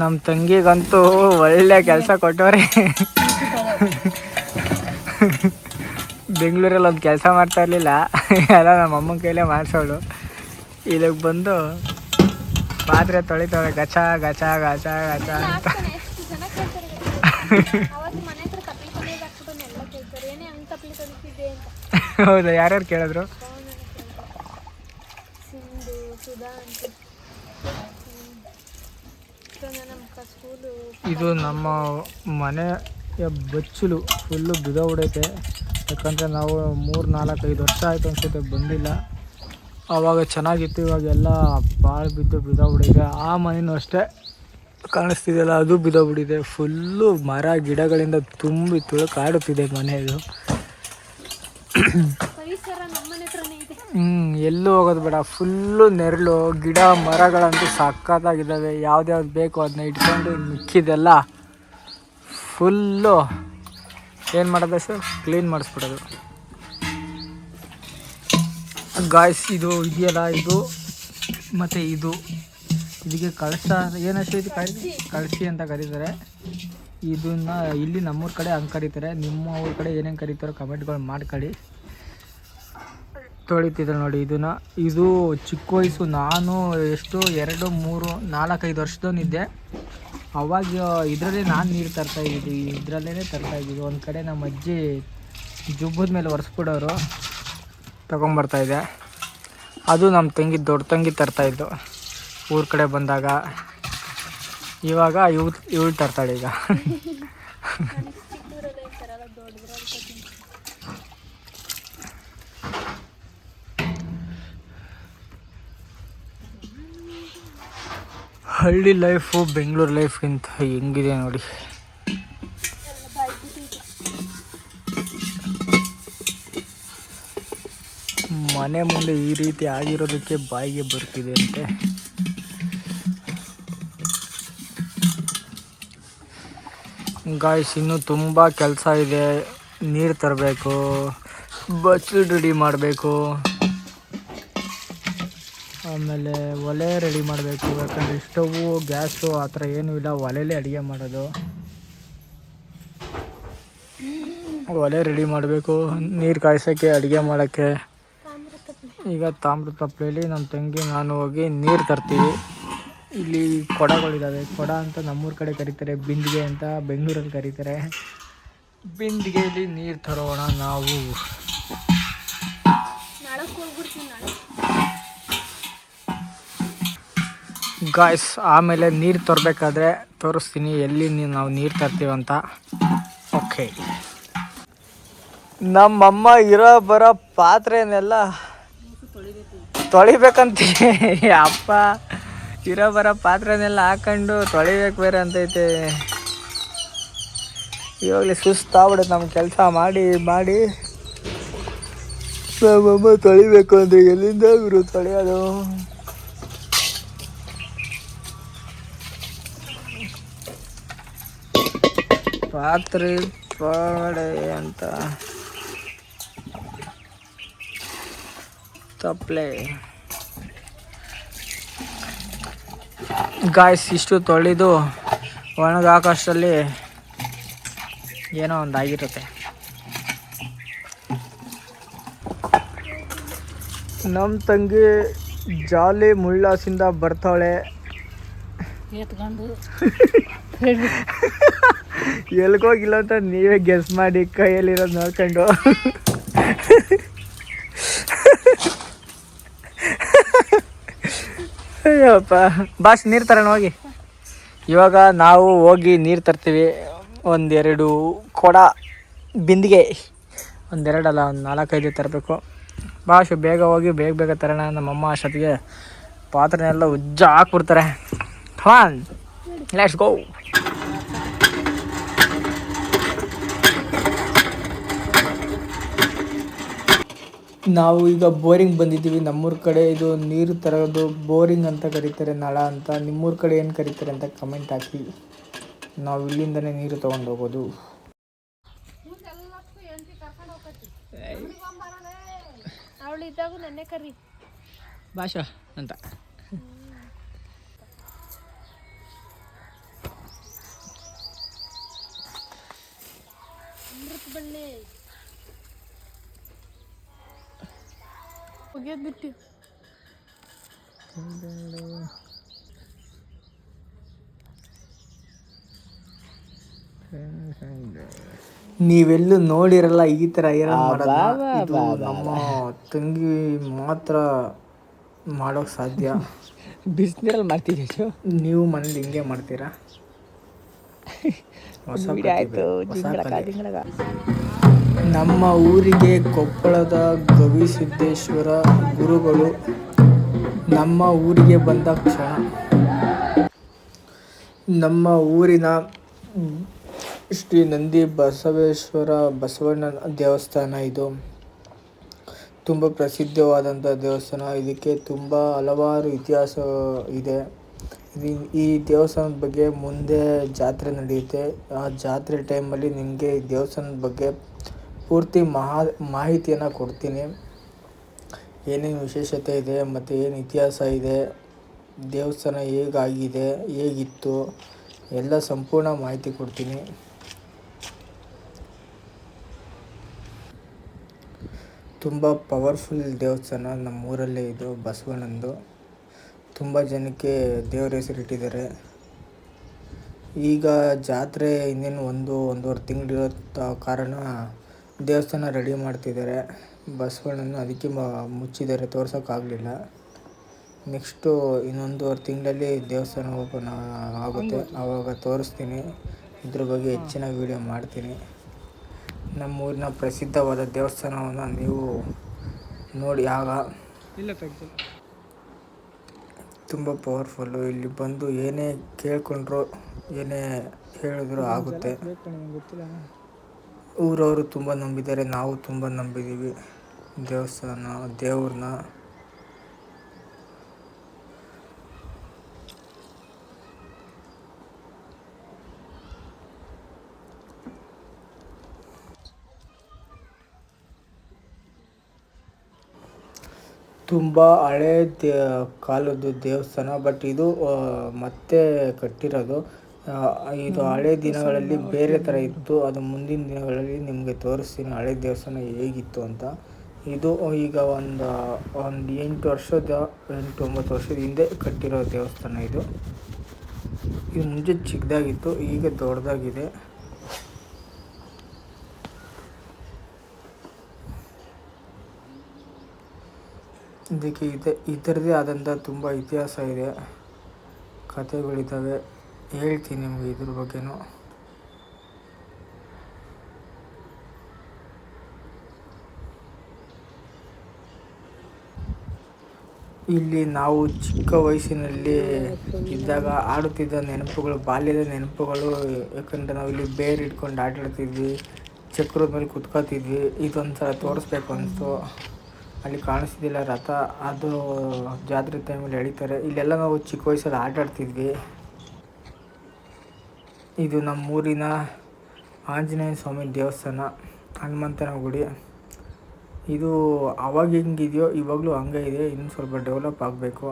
ನಮ್ಮ ತಂಗಿಗಂತೂ ಒಳ್ಳೆ ಕೆಲಸ ಕೊಟ್ಟವ್ರೆ. ಬೆಂಗಳೂರಲ್ಲಿ ಒಂದು ಕೆಲಸ ಮಾಡ್ತಾ ಇರಲಿಲ್ಲ. ಎಲ್ಲ ನಮ್ಮ ಅಮ್ಮನ ಕೈಲೇ ಮಾಡಿಸೋಳು. ಇಲ್ಲಿಗೆ ಬಂದು ಪಾತ್ರೆ ತೊಳಿತಾಳೆ. ಗಚ ಗಚ ಗಚ ಗಚ ಅಂತ. ಹೌದಾ? ಯಾರ್ಯಾರು ಕೇಳ್ತಾರೆ ಅವತ್ತು ಮನೆ ಹತ್ರ ತಪ್ಪಲಿ ಕೊನೆಗೆ ಹಾಕ್ಬಿಟ್ಟು ಎಲ್ಲ ಕೇಳ್ತಾರೆ ಏನೇ ಹಂಗೆ ತಪ್ಪಲಿ ಕಲಿತಿದ್ದೆ ಅಂತ ಹೌದಾ ಯಾರ್ಯಾರು ಕೇಳಿದ್ರು ಸಿಂಧು ಸುಧಾ ಅಂತ ಇದು ನಮ್ಮ ಮನೆಯ ಬಚ್ಚಲು ಫುಲ್ಲು ಬಿದೋಗ್ಬಿಡೈತೆ ಯಾಕಂದರೆ ನಾವು ಮೂರು, ನಾಲ್ಕು, ಐದು ವರ್ಷ ಆಯಿತು ಅನ್ಸುತ್ತೆ, ಬಂದಿಲ್ಲ. ಆವಾಗ ಚೆನ್ನಾಗಿತ್ತು ಇವಾಗೆಲ್ಲ ಭಾಳ ಬಿದ್ದು ಬಿದೋಗ್ಬಿಟ್ಟಿದೆ ಆ ಮನೆಯೂ ಅಷ್ಟೇ ಕಾಣಿಸ್ತಿದೆಯಲ್ಲ, ಅದು ಬಿದೋಗ್ಬಿಟ್ಟಿದೆ ಫುಲ್ಲು ಮರ, ಗಿಡಗಳಿಂದ ತುಂಬಿ ತುಳುಕಾಡುತ್ತಿದೆ ಮನೆ ಎಲ್ಲೂ ಹೋಗೋದು ಬೇಡ. ಫುಲ್ಲು ನೆರಳು, ಗಿಡ, ಮರಗಳಂತೂ ಸಕ್ಕತ್ತಾಗಿದ್ದಾವೆ ಯಾವ್ದ್ಯಾವ್ದು ಬೇಕು ಅದನ್ನ ಇಟ್ಕೊಂಡು ಮಿಕ್ಕಿದೆಲ್ಲ ಫುಲ್ಲು ಏನು ಮಾಡೋದು ಸರ್? ಕ್ಲೀನ್ ಮಾಡಿಸ್ಬಿಡೋದು. ಗಾಯ್ಸ್ ಇದು ಇದೆಯಲ್ಲ, ಇದು ಮತ್ತು ಇದು. ಇದಕ್ಕೆ ಕಳಸ ಏನಷ್ಟು ಇದು ಕಳಿಸಿ ಕಳಿಸಿ ಅಂತ ಕರೀತಾರೆ. ಇದನ್ನ ಇಲ್ಲಿ ನಮ್ಮೂರ ಕಡೆ ಹಂಗೆ ಕರೀತಾರೆ. ನಿಮ್ಮ ಊರ ಕಡೆ ಏನೇನು ಕರೀತಾರೋ ಕಮೆಂಟ್ಗಳು ಮಾಡ್ಕೊಳ್ಳಿ. ತೊಳಿತಿದ್ರು ನೋಡಿ, ಇದನ್ನು. ಇದು ಚಿಕ್ಕ ವಯಸ್ಸು, ನಾನು ಎಷ್ಟು ಎರಡು, ಮೂರು, ನಾಲ್ಕೈದು ವರ್ಷದವನಿದ್ದೆ. ಅವಾಗ ಇದರಲ್ಲೇ ನಾನು ನೀರು ತರ್ತಾ ಇದ್ದಿದ್ದು ಇದರಲ್ಲೇ ತರ್ತಾ ಇದ್ದಿದ್ದು. ಒಂದು ಕಡೆ ನಮ್ಮ ಅಜ್ಜಿ ಜುಬ್ಬದ ಮೇಲೆ ಒರೆಸ್ಬಿಡೋರು ತಗೊಂಬರ್ತಾ ಇದ್ದೆ. ಅದು ನಮ್ಮ ತಂಗಿ, ದೊಡ್ಡ ತಂಗಿ ತರ್ತಾಯಿದ್ದು ಊರ ಕಡೆ ಬಂದಾಗ. ಇವಾಗ ಇವ್ ಇವಳು ತರ್ತಾಳೆ ಈಗ. ಹಳ್ಳಿ ಲೈಫು ಬೆಂಗಳೂರು ಲೈಫ್ಗಿಂತ ಹೆಂಗಿದೆ ನೋಡಿ. ಮನೆ ಮುಂದೆ ಈ ರೀತಿ ಆಗಿರೋದಕ್ಕೆ ಬಾಯಿಗೆ ಬರ್ತಿದೆ ಅಂತೆ. ಗಾಯ್ಸ್ ಇನ್ನೂ ತುಂಬ ಕೆಲಸ ಇದೆ. ನೀರು ತರಬೇಕು, ಬಚ್ಚಲು ರೆಡಿ ಮಾಡಬೇಕು. ಆಮೇಲೆ ಒಲೆ ರೆಡಿ ಮಾಡಬೇಕು. ಯಾಕಂದರೆ ಸ್ಟವ್ ಗ್ಯಾಸು ಆ ಥರ ಏನೂ ಇಲ್ಲ. ಒಲೆಯಲ್ಲೇ ಅಡುಗೆ ಮಾಡೋದು. ಒಲೆ ರೆಡಿ ಮಾಡಬೇಕು. ನೀರು ಕಾಯಿಸೋಕ್ಕೆ, ಅಡುಗೆ ಮಾಡೋಕ್ಕೆ. ಈಗ ತಾಮ್ರ ತಪ್ಪಲೆಯಲ್ಲಿ ನಮ್ಮ ತಂಗಿ, ನಾನು ಹೋಗಿ ನೀರು ತರ್ತೀವಿ. ಇಲ್ಲಿ ಕೊಡಗಳಿದ್ದಾವೆ ಕೊಡ ಅಂತ ನಮ್ಮೂರ ಕಡೆ ಕರೀತಾರೆ. ಬಿಂದಿಗೆ ಅಂತ ಬೆಂಗಳೂರಲ್ಲಿ ಕರೀತಾರೆ. ಬಿಂದಿಗೆಯಲ್ಲಿ ನೀರು ತರೋಣ ನಾವು. ಗಾಯ್ಸ್ ಆಮೇಲೆ ನೀರು ತರಬೇಕಾದ್ರೆ ತೋರಿಸ್ತೀನಿ. ಎಲ್ಲಿ ನಾವು ನೀರು ತರ್ತೀವಂತ ಓಕೆ ನಮ್ಮಮ್ಮ ಇರೋ ಬರೋ ಪಾತ್ರೆನೆಲ್ಲ ತೊಳಿಬೇಕಂತೀನಿ ಅಪ್ಪ, ಇರೋ ಬರೋ ಪಾತ್ರೆನೆಲ್ಲ ಹಾಕೊಂಡು ತೊಳಿಬೇಕು ಬೇರೆ ಅಂತೈತೆ. ಇವಾಗಲೇ ಸುಸ್ತಾಗ್ಬಿಡುತ್ತೆ ನಮ್ಮ ಕೆಲಸ ಮಾಡಿ ಮಾಡಿ. ನಮ್ಮಮ್ಮ ತೊಳಿಬೇಕು ಅಂದರೆ ಎಲ್ಲಿಂದ ಇವರು ತೊಳೆಯೋದು? ಪಾತ್ರೆ ಪಾಡೆ ಅಂತ. ತಪ್ಪಲೆ ಗಾಯ್ಸ್ ಇಷ್ಟು ತೊಳೆದು ಒಣಗಾಕಷ್ಟರಲ್ಲಿ ಏನೋ ಒಂದು ಆಗಿರುತ್ತೆ ನಮ್ಮ ತಂಗಿ ಜಾಲಿ ಮುಳ್ಳಾಸಿಂದ ಬರ್ತಾಳೆ. ಎಲ್ಗೋಗಿಲ್ಲ ಅಂತ ನೀವೇ ಗೆಸ್ ಮಾಡಿ ಕೈಯಲ್ಲಿರೋದು ನೋಡ್ಕೊಂಡು. ಅಯ್ಯಪ್ಪ. ಬಾಸ್ ನೀರು ತರೋಣ, ಹೋಗಿ. ಇವಾಗ ನಾವು ಹೋಗಿ ನೀರು ತರ್ತೀವಿ. ಒಂದೆರಡು ಕೊಡ ಬಿಂದಿಗೆ. ಒಂದೆರಡಲ್ಲ, ಒಂದು ನಾಲ್ಕೈದು ತರಬೇಕು. ಬಾಶು ಬೇಗ ಹೋಗಿ, ಬೇಗ ಬೇಗ ತರೋಣ ನಮ್ಮಮ್ಮ ಅಷ್ಟೊತ್ತಿಗೆ. ಪಾತ್ರೆನೆಲ್ಲ ಉಜ್ಜ ಹಾಕ್ಬಿಡ್ತಾರೆ ಹಾನ್ ಲೆಟ್ಸ್ ಗೋ ನಾವು ಈಗ ಬೋರಿಂಗ್ ಬಂದಿದ್ದೀವಿ. ನಮ್ಮೂರ ಕಡೆ ಇದು ನೀರು ತರೋದು ಬೋರಿಂಗ್ ಅಂತ ಕರೀತಾರೆ, ನಳ ಅಂತ. ನಿಮ್ಮೂರ ಕಡೆ ಏನು ಕರೀತಾರೆ ಅಂತ ಕಮೆಂಟ್ ಹಾಕಿ. ನಾವು ಇಲ್ಲಿಂದನೇ ನೀರು ತೊಗೊಂಡು ಹೋಗೋದು. ಭಾಷಾ ಅಂತ. ಬಳ್ಳಿ ಒಗೆಯೋದು ಬಿಟ್ಟು ನೀವೆಲ್ಲೂ ನೋಡಿರಲ್ಲ ಈ ಥರ ಐರನ್ ಮಾಡೋದು ಇದು ನಮ್ಮ ತಂಗಿ ಮಾತ್ರ ಮಾಡೋಕೆ ಸಾಧ್ಯ. ಬಿಸಿನೀರಲ್ಲಿ ಮಾಡ್ತೀವಿ ನೀವು ಮನೇಲಿ ಹಿಂಗೆ ಮಾಡ್ತೀರಾ? ಹೊಸ ಆಯ್ತು. ನಮ್ಮ ಊರಿಗೆ ಕೊಪ್ಪಳದ ಗವಿಸಿದ್ದೇಶ್ವರ ಗುರುಗಳು ನಮ್ಮ ಊರಿಗೆ ಬಂದ ಕ್ಷಣ. ನಮ್ಮ ಊರಿನ ಶ್ರೀ ನಂದಿ ಬಸವೇಶ್ವರ ಬಸವಣ್ಣನ ದೇವಸ್ಥಾನ ಇದು. ತುಂಬ ಪ್ರಸಿದ್ಧವಾದಂಥ ದೇವಸ್ಥಾನ. ಇದಕ್ಕೆ ತುಂಬ ಹಲವಾರು ಇತಿಹಾಸ ಇದೆ. ಈ ದೇವಸ್ಥಾನದ ಬಗ್ಗೆ ಮುಂದೆ ಜಾತ್ರೆ ನಡೆಯುತ್ತೆ. ಆ ಜಾತ್ರೆ ಟೈಮಲ್ಲಿ ನಿಮಗೆ ದೇವಸ್ಥಾನದ ಬಗ್ಗೆ ಪೂರ್ತಿ ಮಹಾ, ಮಾಹಿತಿಯನ್ನು ಕೊಡ್ತೀನಿ. ಏನೇನು ವಿಶೇಷತೆ ಇದೆ, ಮತ್ತು ಏನು ಇತಿಹಾಸ ಇದೆ, ದೇವಸ್ಥಾನ ಹೇಗಾಗಿದೆ, ಹೇಗಿತ್ತು, ಎಲ್ಲ ಸಂಪೂರ್ಣ ಮಾಹಿತಿ ಕೊಡ್ತೀನಿ. ತುಂಬ ಪವರ್ಫುಲ್ ದೇವಸ್ಥಾನ ನಮ್ಮ ಊರಲ್ಲೇ ಇದು ಬಸವಣ್ಣಂದು. ತುಂಬ ಜನಕ್ಕೆ ದೇವ್ರ ಹೆಸರಿಟ್ಟಿದ್ದಾರೆ ಈಗ ಜಾತ್ರೆ ಇನ್ನೇನು ಒಂದು, ಒಂದೂವರೆ ತಿಂಗಳಿರೋ ಕಾರಣ ದೇವಸ್ಥಾನ ರೆಡಿ ಮಾಡ್ತಿದ್ದಾರೆ. ಬಸ್ಗಳನ್ನು ಅದಕ್ಕೆ ಮುಚ್ಚಿದ್ದಾರೆ. ತೋರ್ಸೋಕ್ಕಾಗಲಿಲ್ಲ. ನೆಕ್ಸ್ಟು ಇನ್ನೊಂದೂವರೆ ತಿಂಗಳಲ್ಲಿ ದೇವಸ್ಥಾನ ಓಪನ್ ಆಗುತ್ತೆ. ಆವಾಗ ತೋರಿಸ್ತೀನಿ. ಇದ್ರ ಬಗ್ಗೆ ಹೆಚ್ಚಿನ ವೀಡಿಯೋ ಮಾಡ್ತೀನಿ. ನಮ್ಮೂರಿನ ಪ್ರಸಿದ್ಧವಾದ ದೇವಸ್ಥಾನವನ್ನು ನೀವು ನೋಡಿ ಆಗ. ತುಂಬ ಪವರ್ಫುಲ್ಲು. ಇಲ್ಲಿ ಬಂದು ಏನೇ ಕೇಳಿಕೊಂಡ್ರು ಏನೇ ಹೇಳಿದ್ರು ಆಗುತ್ತೆ. ಊರವರು ತುಂಬ ನಂಬಿದ್ದಾರೆ, ನಾವು ತುಂಬ ನಂಬಿದ್ದೀವಿ. ದೇವಸ್ಥಾನ, ದೇವ್ರನ್ನ. ತುಂಬ ಹಳೆ ದೇ, ಕಾಲದ್ದು ದೇವಸ್ಥಾನ, ಬಟ್ ಇದು ಮತ್ತೆ ಕಟ್ಟಿರೋದು ಇದು ಹಳೆ ದಿನಗಳಲ್ಲಿ ಬೇರೆ ಥರ ಇತ್ತು. ಅದು ಮುಂದಿನ ದಿನಗಳಲ್ಲಿ ನಿಮಗೆ ತೋರಿಸ್ತೀನಿ. ಹಳೆ ದೇವಸ್ಥಾನ ಹೇಗಿತ್ತು ಅಂತ. ಇದು ಈಗ ಒಂದು ಒಂದು ಎಂಟು ವರ್ಷದ, ಎಂಟು ಒಂಬತ್ತು ವರ್ಷದ ಹಿಂದೆ ಕಟ್ಟಿರೋ ದೇವಸ್ಥಾನ ಇದು. ಇದು ಮುಂಚೆ ಚಿಕ್ಕದಾಗಿತ್ತು, ಈಗ ದೊಡ್ಡದಾಗಿದೆ. ಇದಕ್ಕೆ ಇದೆ ಇದರದೇ ಆದಂಥ ತುಂಬ ಇತಿಹಾಸ ಇದೆ. ಕಥೆಗಳಿದ್ದಾವೆ ಹೇಳ್ತೀನಿ ನಿಮಗೆ ಇದ್ರ ಬಗ್ಗೆನೂ. ಇಲ್ಲಿ ನಾವು ಚಿಕ್ಕ ವಯಸ್ಸಿನಲ್ಲಿ ಇದ್ದಾಗ ಆಡುತ್ತಿದ್ದ ನೆನಪುಗಳು, ಬಾಲ್ಯದ ನೆನಪುಗಳು, ಯಾಕಂದರೆ ನಾವು ಇಲ್ಲಿ ಬೇರ್ ಇಟ್ಕೊಂಡು ಆಟಾಡ್ತಿದ್ವಿ, ಚಕ್ರದ ಮೇಲೆ ಕುತ್ಕೋತಿದ್ವಿ, ಇದೊಂಥರ ತೋರಿಸ್ಬೇಕು ಅನಿಸ್ತು. ಅಲ್ಲಿ ಕಾಣಿಸ್ತಿದ್ದಿಲ್ಲ ರಥ, ಅದು ಜಾತ್ರೆ ಟೈಮಲ್ಲಿ ಎಳಿತಾರೆ. ಇಲ್ಲೆಲ್ಲ ನಾವು ಚಿಕ್ಕ ವಯಸ್ಸಲ್ಲಿ ಆಟ ಆಡ್ತಿದ್ವಿ ಇದು ನಮ್ಮೂರಿನ ಆಂಜನೇಯ ಸ್ವಾಮಿ ದೇವಸ್ಥಾನ ಹನುಮಂತನ ಗುಡಿ ಇದು ಅವಾಗ ಹೆಂಗಿದೆಯೋ ಇವಾಗಲೂ ಹಂಗೆ ಇದೆ, ಇನ್ನು ಸ್ವಲ್ಪ ಡೆವಲಪ್ ಆಗಬೇಕು.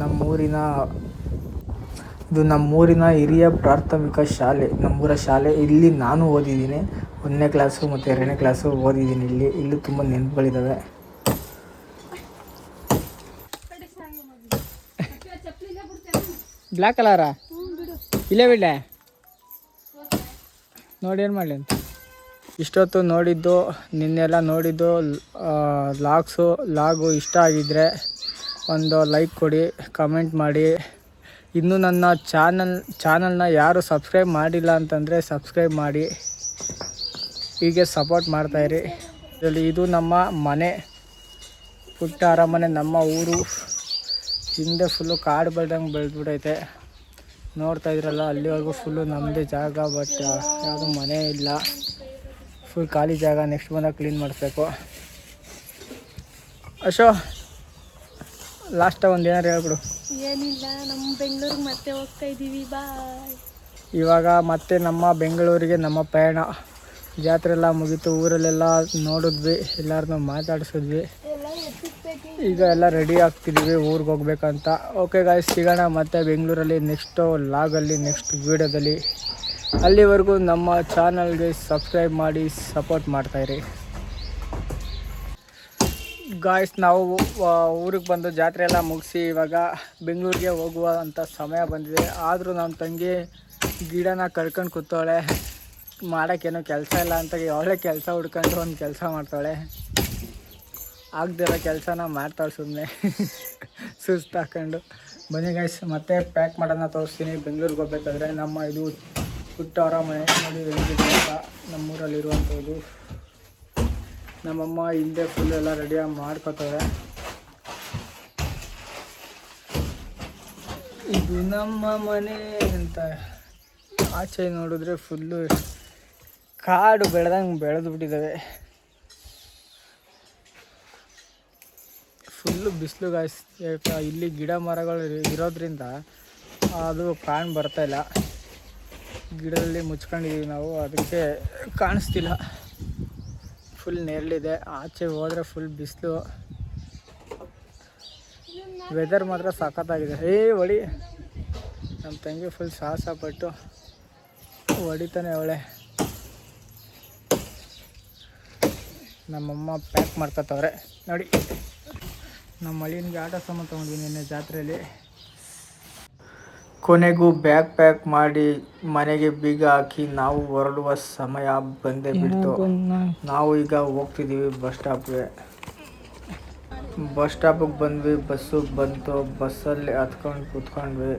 ನಮ್ಮೂರಿನ, ಇದು ನಮ್ಮೂರಿನ ಹಿರಿಯ ಪ್ರಾಥಮಿಕ ಶಾಲೆ, ನಮ್ಮೂರ ಶಾಲೆ. ಇಲ್ಲಿ ನಾನು ಓದಿದ್ದೀನಿ, ಒಂದನೇ ಕ್ಲಾಸು ಮತ್ತು ಎರಡನೇ ಕ್ಲಾಸು ಓದಿದ್ದೀನಿ ಇಲ್ಲಿ. ಇಲ್ಲೂ ತುಂಬ ನೆನಪುಗಳಿದ್ದಾವೆ. ಬ್ಲ್ಯಾಕ್ ಕಲರಾ ಇಲ್ಲೇ ಬಿಡ್ಲೆ? ನೋಡಿ ಏನು ಮಾಡಲಿ ಅಂತ. ಇಷ್ಟೊತ್ತು ನೋಡಿದ್ದು ನಿನ್ನೆಲ್ಲ ನೋಡಿದ್ದು ಲಾಗ್ಸು ಲಾಗು ಇಷ್ಟ ಆಗಿದ್ದರೆ ಒಂದು ಲೈಕ್ ಕೊಡಿ ಕಮೆಂಟ್ ಮಾಡಿ. ಇನ್ನೂ ನನ್ನ ಚಾನಲ್ ಚಾನಲ್ನ ಯಾರು ಸಬ್ಸ್ಕ್ರೈಬ್ ಮಾಡಿಲ್ಲ ಅಂತಂದರೆ ಸಬ್ಸ್ಕ್ರೈಬ್ ಮಾಡಿ. ಹೀಗೆ ಸಪೋರ್ಟ್ ಮಾಡ್ತಾಯಿರಿ ಇದರಲ್ಲಿ ಇದು ನಮ್ಮ ಮನೆ ಪುಟ್ಟ ಅರಮನೆ ನಮ್ಮ ಊರು. ಹಿಂದೆ ಫುಲ್ಲು ಕಾಡು ಬೆಳ್ದಂಗೆ ಬೆಳೆದ್ಬಿಟ್ಟೈತೆ ನೋಡ್ತಾ ಇದ್ರಲ್ಲ ಅಲ್ಲಿವರೆಗೂ ಫುಲ್ಲು ನಮ್ಮದೇ ಜಾಗ ಬಟ್ ಯಾವುದು ಮನೆ ಇಲ್ಲ. ಫುಲ್ ಖಾಲಿ ಜಾಗ ನೆಕ್ಸ್ಟ್ ಬಂದಾಗ ಕ್ಲೀನ್ ಮಾಡಿಸ್ಬೇಕು. ಅಶೋ ಲಾಸ್ಟ ಒಂದು ಏನಾರು ಹೇಳ್ಬಿಡು. ಏನಿಲ್ಲ ನಮ್ಮ ಬೆಂಗಳೂರಿಗೆ ಮತ್ತೆ ಹೋಗ್ತಾ ಇದ್ದೀವಿ ಬಾಯ್ ಇವಾಗ ಮತ್ತೆ ನಮ್ಮ ಬೆಂಗಳೂರಿಗೆ ನಮ್ಮ ಪಯಣ ಜಾತ್ರೆ ಎಲ್ಲ ಮುಗೀತು ಊರಲ್ಲೆಲ್ಲ ನೋಡಿದ್ವಿ ಎಲ್ಲರನ್ನೂ ಮಾತಾಡಿಸಿದ್ವಿ. ಈಗ ಎಲ್ಲ ರೆಡಿ ಆಗ್ತಿದ್ದೀವಿ ಊರಿಗೆ ಹೋಗ್ಬೇಕಂತ. ಓಕೆ ಗಾಯ್ಸ್ ಸಿಗೋಣ ಮತ್ತೆ ಬೆಂಗಳೂರಲ್ಲಿ ನೆಕ್ಸ್ಟು ಲಾಗಲ್ಲಿ ನೆಕ್ಸ್ಟ್ ವೀಡಿಯೋದಲ್ಲಿ. ಅಲ್ಲಿವರೆಗೂ ನಮ್ಮ ಚಾನಲ್ಗೆ ಸಬ್ಸ್ಕ್ರೈಬ್ ಮಾಡಿ ಸಪೋರ್ಟ್ ಮಾಡ್ತಾಯಿರಿ ಗಾಯ್ಸ್ ನಾವು ಊರಿಗೆ ಬಂದು ಜಾತ್ರೆ ಎಲ್ಲ ಮುಗಿಸಿ ಇವಾಗ ಬೆಂಗಳೂರಿಗೆ ಹೋಗುವ ಅಂತ ಸಮಯ ಬಂದಿದೆ. ಆದರೂ ನಮ್ಮ ತಂಗಿ ಗಿಡನ ಕಳ್ಕೊಂಡು ಕೂತವಳೆ. ಮಾಡೋಕ್ಕೇನೋ ಕೆಲಸ ಇಲ್ಲ ಅಂತ ಯಾವಳೆ ಕೆಲಸ ಹುಡ್ಕೊಂಡು ಒಂದು ಕೆಲಸ ಮಾಡ್ತಾಳೆ. ಆಗದಿರೋ ಕೆಲಸನ ಮಾಡ್ತಾಳೆ ಸುಮ್ಮನೆ ಸುಸ್ತು ಹಾಕೊಂಡು. ಬನ್ನಿ ಗೈಸ್ ಮತ್ತೆ ಪ್ಯಾಕ್ ಮಾಡೋಣ ತೋರಿಸ್ತೀನಿ. ಬೆಂಗಳೂರಿಗೆ ಹೋಗ್ಬೇಕಾದ್ರೆ ನಮ್ಮ ಇದು ಹುಟ್ಟವರ ಮನೆ. ನೋಡಿ, ಎಲ್ಲಿದೆ ಅಂತ. ನಮ್ಮೂರಲ್ಲಿರುವಂಥದ್ದು. ನಮ್ಮಮ್ಮ ಹಿಂದೆ ಫುಲ್ ಎಲ್ಲ ರೆಡಿಯಾಗಿ ಮಾಡ್ಕೋತಾರೆ ಇದು ನಮ್ಮ ಮನೆ ಅಂತ. ಆಚೆ ನೋಡಿದ್ರೆ ಫುಲ್ಲು ಕಾಡು ಬೆಳೆದಂಗೆ ಬೆಳೆದು ಬಿಟ್ಟಿದ್ದಾವೆ ಫುಲ್ಲು ಬಿಸಿಲು ಇಲ್ಲಿ ಗಿಡ ಮರಗಳು ಇರ- ಇರೋದ್ರಿಂದ ಅದು ಕಾಣ್ ಬರ್ತಾಯಿಲ್ಲ ಗಿಡದಲ್ಲಿ ಮುಚ್ಕೊಂಡಿದ್ದೀವಿ ನಾವು, ಅದಕ್ಕೆ ಕಾಣಿಸ್ತಿಲ್ಲ. ಫುಲ್ ನೆರಳಿದೆ, ಆಚೆ ಹೋದರೆ ಫುಲ್ ಬಿಸಿಲು. ವೆದರ್ ಮಾತ್ರ ಸಖತ್ತಾಗಿದೆ ಏ, ಹೊಡಿ. ನಮ್ಮ ತಂಗಿ ಫುಲ್ ಸಾಹಸ ಪಟ್ಟು ಹೊಡಿತಾನೆ ಅವಳೆ. ನಮ್ಮಮ್ಮ ಪ್ಯಾಕ್ ಮಾಡ್ಕೊತವ್ರೆ. ನೋಡಿ. ನಮ್ಮ ಮಳಿನಿಗೆ ಆಟ ಸಾಮಾನು ತೊಗೊಂಡ್ವಿ ನಿನ್ನೆ ಜಾತ್ರೆಯಲ್ಲಿ. ಕೊನೆಗೂ ಬ್ಯಾಗ್ ಪ್ಯಾಕ್ ಮಾಡಿ ಮನೆಗೆ ಬೀಗ ಹಾಕಿ ನಾವು ಹೊರಡುವ ಸಮಯ ಬಂದೇ ಬಿಡ್ತು. ನಾವು ಈಗ ಹೋಗ್ತಿದ್ದೀವಿ ಬಸ್ ಸ್ಟಾಪ್ಗೆ. ಬಸ್ ಸ್ಟಾಪಿಗೆ ಬಂದ್ವಿ ಬಸ್ಸು ಬಂತು ಬಸ್ಸಲ್ಲಿ ಹತ್ಕೊಂಡು ಕೂತ್ಕೊಂಡ್ವಿ.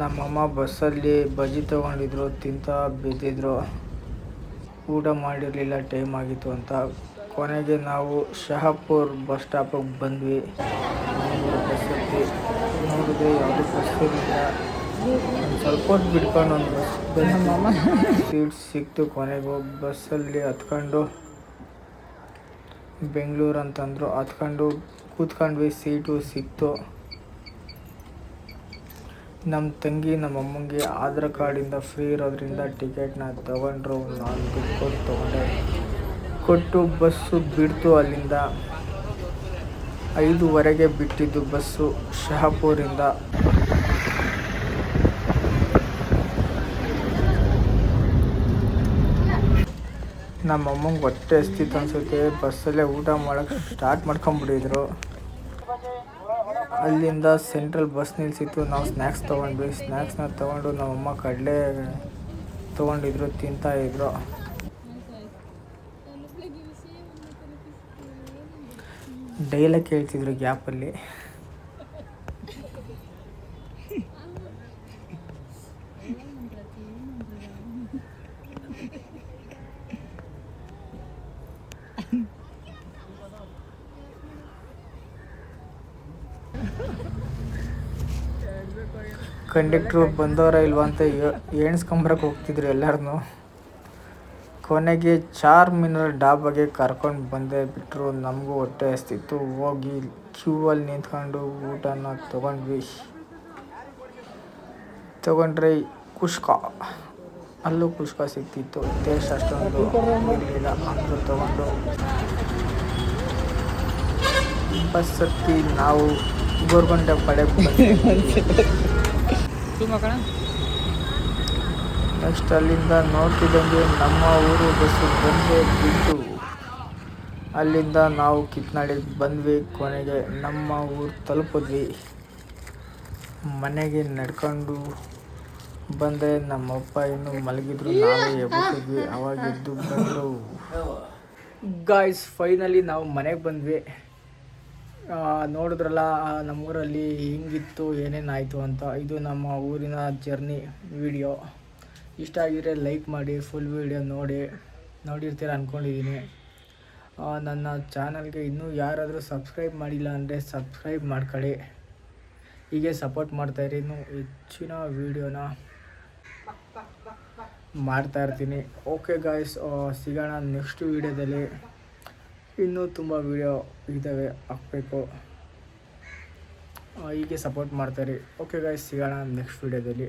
ನಮ್ಮಮ್ಮ ಬಸ್ಸಲ್ಲಿ ಬಜ್ಜಿ ತೊಗೊಂಡಿದ್ರು ತಿಂತ ಬಿದ್ದಿದ್ರು. ಊಟ ಮಾಡಿರಲಿಲ್ಲ ಟೈಮ್ ಆಗಿತ್ತು ಅಂತ ಕೊನೆಗೆ ನಾವು ಶಹಾಪುರ್ ಬಸ್ ಸ್ಟಾಪಿಗೆ ಬಂದ್ವಿ. ಬಸ್ ಹತ್ತಿ ನೋಡಿದ್ರೆ ಯಾವುದು ಬಸ್ ಇರಲಿಲ್ಲ ಒಂದು ಸ್ವಲ್ಪ ಹೊತ್ತು ಬಿಡ್ಕೊಂಡು ಒಂದು ಬಸ್ ಸೀಟ್ ಸಿಕ್ತು ಕೊನೆಗೂ ಬಸ್ಸಲ್ಲಿ ಹತ್ಕೊಂಡು ಬೆಂಗಳೂರು ಅಂತಂದರು. ಹತ್ಕೊಂಡು ಕೂತ್ಕೊಂಡ್ವಿ, ಸೀಟು ಸಿಕ್ತು. ನಮ್ಮ ತಂಗಿ ನಮ್ಮ ಅಮ್ಮಂಗೆ ಆಧಾರ್ ಕಾರ್ಡಿಂದ ಫ್ರೀ ಇರೋದ್ರಿಂದ ಟಿಕೆಟ್ನ ತಗೊಂಡ್ರು. ನಾನು ದುಡ್ಡು ತೊಗೊಂಡೆ. ಕೊಟ್ಟು ಬಸ್ಸು ಬಿಡ್ತು ಅಲ್ಲಿಂದ. ಐದುವರೆಗೆ ಬಿಟ್ಟಿದ್ದು ಬಸ್ಸು ಶಹಾಪುರಿಂದ. ನಮ್ಮ ಅಮ್ಮಂಗೆ ಹೊಟ್ಟೆ ಹಸ್ತಿತ್ತು ಅನ್ಸುತ್ತೆ. ಬಸ್ಸಲ್ಲೇ ಊಟ ಮಾಡೋಕ್ಕೆ ಸ್ಟಾರ್ಟ್ ಮಾಡ್ಕೊಂಬಿಟ್ಟಿದ್ರು. ಅಲ್ಲಿಂದ ಸೆಂಟ್ರಲ್ ಬಸ್ ನಿಲ್ಸಿತ್ತು. ನಾವು ಸ್ನ್ಯಾಕ್ಸ್ ತೊಗೊಂಡ್ವಿ. ಸ್ನ್ಯಾಕ್ಸ್ನ ತೊಗೊಂಡು ನಮ್ಮಮ್ಮ ಕಡಲೆ ತೊಗೊಂಡಿದ್ರು, ತಿಂತಾ ಡೈಲಾಗ್ ಕೇಳ್ತಿದ್ರು ಗ್ಯಾಪಲ್ಲಿ ಕಂಡಕ್ಟ್ರು ಬಂದವರ ಇಲ್ವಾ ಅಂತ ಎಣಿಸ್ಕೊಂಬರಕ್ಕೆ ಹೋಗ್ತಿದ್ರು ಎಲ್ಲರನ್ನೂ ಕೊನೆಗೆ ಚಾರ್ ಮಿನರ್ ಡಾಬಾಗೆ ಕರ್ಕೊಂಡು ಬಂದೇ ಬಿಟ್ಟರು ನಮಗೂ ಹೊಟ್ಟೆ ಹಸ್ತಿತ್ತು. ಹೋಗಿ ಕ್ಯೂವಲ್ಲಿ ನಿಂತ್ಕೊಂಡು ಊಟನ ತೊಗೊಂಡ್ವಿ. ತೊಗೊಂಡ್ರೆ ಕುಷ್ಕ. ಅಲ್ಲೂ ಕುಷ್ಕ ಸಿಗ್ತಿತ್ತು ಟೇಸ್ಟ್ ಅಷ್ಟೊಂದು ಇರಲಿಲ್ಲ. ಅಂದರೂ ತೊಗೊಂಡು ಬಸ್ ಹತ್ತಿ ನಾವು ಗೋರ್ಗೊಂಡೆ ಪಡೆ ನೆಕ್ಸ್ಟ್ ಅಲ್ಲಿಂದ ನೋಡ್ತಿದ್ದಂಗೆ ನಮ್ಮ ಊರು ಬಸ್ಸು ಬಂದೇ ಬಿದ್ದು ಅಲ್ಲಿಂದ ನಾವು ಕಿತ್ನಾಡಿ ಬಂದ್ವಿ ಕೊನೆಗೆ ನಮ್ಮ ಊರು ತಲುಪಿದ್ವಿ. ಮನೆಗೆ ನಡ್ಕೊಂಡು ಬಂದೆ, ನಮ್ಮಪ್ಪ ಇನ್ನೂ ಮಲಗಿದ್ರು, ನಾವೇ ಎಬ್ಬಿಸಿದ್ವಿ. ಅವಾಗ ಎದ್ದು ಬಂದರು. ಗಾಯ್ಸ್ ಫೈನಲಿ ನಾವು ಮನೆಗೆ ಬಂದ್ವಿ. ನೋಡಿದ್ರಲ್ಲ ನಮ್ಮೂರಲ್ಲಿ ಹಿಂಗಿತ್ತು, ಏನೇನಾಯಿತು ಅಂತ. ಇದು ನಮ್ಮ ಊರಿನ ಜರ್ನಿ ವಿಡಿಯೋ ಇಷ್ಟ ಆಗಿದ್ರೆ ಲೈಕ್ ಮಾಡಿ ಫುಲ್ ವೀಡಿಯೋ ನೋಡಿ, ನೋಡಿರ್ತೀರ ಅಂದ್ಕೊಂಡಿದ್ದೀನಿ ನನ್ನ ಚಾನಲ್ಗೆ ಇನ್ನೂ ಯಾರಾದರೂ ಸಬ್ಸ್ಕ್ರೈಬ್ ಮಾಡಿಲ್ಲ ಅಂದರೆ ಸಬ್ಸ್ಕ್ರೈಬ್ ಮಾಡ್ಕೊಳ್ಳಿ. ಹೀಗೆ ಸಪೋರ್ಟ್ ಮಾಡ್ತಾಯಿರಿ ಇನ್ನೂ ಹೆಚ್ಚಿನ ವೀಡಿಯೋನ ಮಾಡ್ತಾ ಇರ್ತೀನಿ. ಓಕೆ ಗಾಯ್ಸ್ ಸಿಗೋಣ ನೆಕ್ಸ್ಟ್ ವೀಡಿಯೋದಲ್ಲಿ ಇನ್ನೂ ತುಂಬ ವೀಡಿಯೋ ಇದ್ದಾವೆ ಹಾಕಬೇಕು. ಹೀಗೆ ಸಪೋರ್ಟ್ ಮಾಡ್ತಾರೆ ಓಕೆ ಗಾಯ್ಸ್ ಸಿಗೋಣ ನೆಕ್ಸ್ಟ್ ವೀಡಿಯೋದಲ್ಲಿ